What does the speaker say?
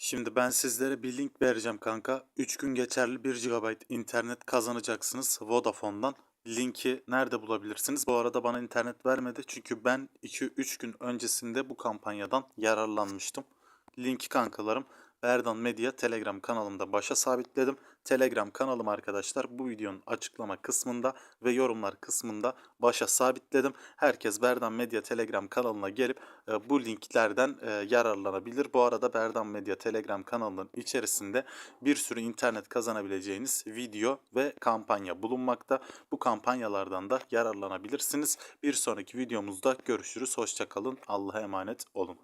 Şimdi ben sizlere bir link vereceğim kanka. 3 gün geçerli 1 GB internet kazanacaksınız Vodafone'dan. Linki nerede bulabilirsiniz? Bu arada bana internet vermedi çünkü ben 2-3 gün öncesinde bu kampanyadan yararlanmıştım. Linki kankalarım Berdan Medya Telegram kanalımda başa sabitledim. Telegram kanalım arkadaşlar bu videonun açıklama kısmında ve yorumlar kısmında başa sabitledim. Herkes Berdan Medya Telegram kanalına gelip e, bu linklerden e, yararlanabilir. Bu arada Berdan Medya Telegram kanalının içerisinde bir sürü internet kazanabileceğiniz video ve kampanya bulunmakta. Bu kampanyalardan da yararlanabilirsiniz. Bir sonraki videomuzda görüşürüz. Hoşçakalın. Allah'a emanet olun.